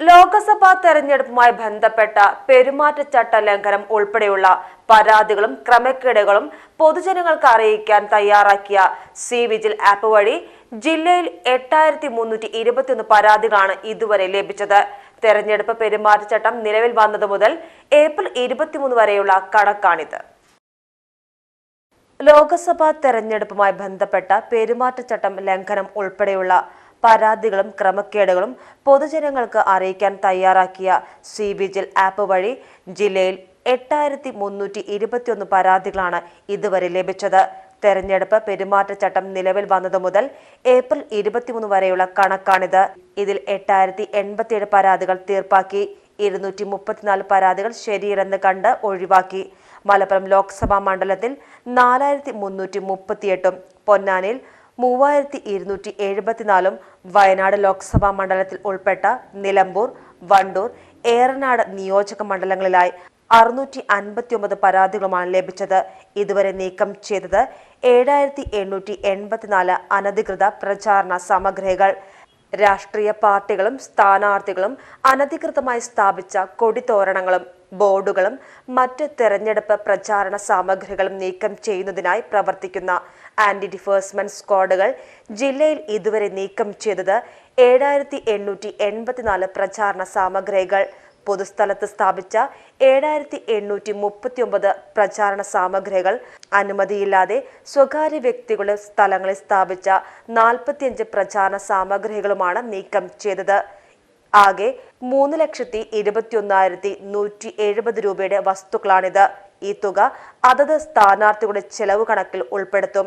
ലോക്സഭാ തെരഞ്ഞെടുപ്പുമായി ബന്ധപ്പെട്ട പെരുമാറ്റച്ചട്ട ലംഘനം ഉൾപ്പെടെയുള്ള പരാതികളും ക്രമക്കേടുകളും പൊതുജനങ്ങൾക്ക് അറിയിക്കാൻ തയ്യാറാക്കിയ സി വിജിൽ ആപ്പ് വഴി ജില്ലയിൽ എട്ടായിരത്തി മുന്നൂറ്റി ഇരുപത്തിയൊന്ന് പരാതികളാണ് ഇതുവരെ ലഭിച്ചത്. തെരഞ്ഞെടുപ്പ് പെരുമാറ്റച്ചട്ടം നിലവിൽ വന്നത് മുതൽ ഏപ്രിൽ ഇരുപത്തിമൂന്ന് വരെയുള്ള കണക്കാണിത്. ലോക്സഭാ തെരഞ്ഞെടുപ്പുമായി ബന്ധപ്പെട്ട പെരുമാറ്റച്ചട്ടം ലംഘനം ഉൾപ്പെടെയുള്ള പരാതികളും ക്രമക്കേടുകളും പൊതുജനങ്ങൾക്ക് അറിയിക്കാൻ തയ്യാറാക്കിയ സി വിജിൽ ആപ്പ് വഴി ജില്ലയിൽ എട്ടായിരത്തി മുന്നൂറ്റി ഇരുപത്തിയൊന്ന് പരാതികളാണ് ഇതുവരെ ലഭിച്ചത്. തെരഞ്ഞെടുപ്പ് പെരുമാറ്റച്ചട്ടം നിലവിൽ വന്നതു മുതൽ ഏപ്രിൽ ഇരുപത്തിമൂന്ന് വരെയുള്ള കണക്കാണിത്. ഇതിൽ എട്ടായിരത്തി എൺപത്തിയേഴ് പരാതികൾ തീർപ്പാക്കി ഇരുന്നൂറ്റി മുപ്പത്തിനാല് പരാതികൾ ശരിയല്ലെന്ന് കണ്ട് ഒഴിവാക്കി. മലപ്പുറം ലോക്സഭാ മണ്ഡലത്തിൽ നാലായിരത്തി മുന്നൂറ്റി മുപ്പത്തിയെട്ടും പൊന്നാനിയിൽ മൂവായിരത്തി ഇരുന്നൂറ്റി എഴുപത്തിനാലും വയനാട് ലോക്സഭാ മണ്ഡലത്തിൽ ഉൾപ്പെട്ട നിലമ്പൂർ വണ്ടൂർ ഏറനാട് നിയോജക മണ്ഡലങ്ങളിലായി അറുന്നൂറ്റി അൻപത്തിയൊമ്പത് പരാതികളുമാണ് ലഭിച്ചത്. ഇതുവരെ നീക്കം ചെയ്തത് ഏഴായിരത്തി എണ്ണൂറ്റി എൺപത്തിനാല് അനധികൃത പ്രചാരണ സമഗ്രകൾ രാഷ്ട്രീയ പാർട്ടികളും സ്ഥാനാർത്ഥികളും അനധികൃതമായി സ്ഥാപിച്ച കൊടിത്തോരണങ്ങളും ബോർഡുകളും മറ്റ് തെരഞ്ഞെടുപ്പ് പ്രചാരണ സാമഗ്രികളും നീക്കം ചെയ്യുന്നതിനായി പ്രവർത്തിക്കുന്ന ആന്റി ഡിഫേഴ്സ്മെന്റ് സ്ക്വാഡുകൾ ജില്ലയിൽ ഇതുവരെ നീക്കം ചെയ്തത് ഏഴായിരത്തി എണ്ണൂറ്റി എൺപത്തിനാല് പ്രചാരണ സാമഗ്രികൾ പൊതുസ്ഥലത്ത് സ്ഥാപിച്ച ഏഴായിരത്തി എണ്ണൂറ്റി മുപ്പത്തിയൊമ്പത് പ്രചാരണ സാമഗ്രികൾ അനുമതിയില്ലാതെ സ്വകാര്യ വ്യക്തികളുടെ സ്ഥലങ്ങളിൽ സ്ഥാപിച്ച നാൽപ്പത്തിയഞ്ച് പ്രചാരണ സാമഗ്രികളുമാണ് നീക്കം ചെയ്തത്. ആകെ മൂന്ന് ലക്ഷത്തി ഇരുപത്തിയൊന്നായിരത്തി നൂറ്റി എഴുപത് രൂപയുടെ വസ്തുക്കളാണിത്. ഈ തുക അതത് സ്ഥാനാർത്ഥികളുടെ ചെലവ് കണക്കിൽ ഉൾപ്പെടുത്തും.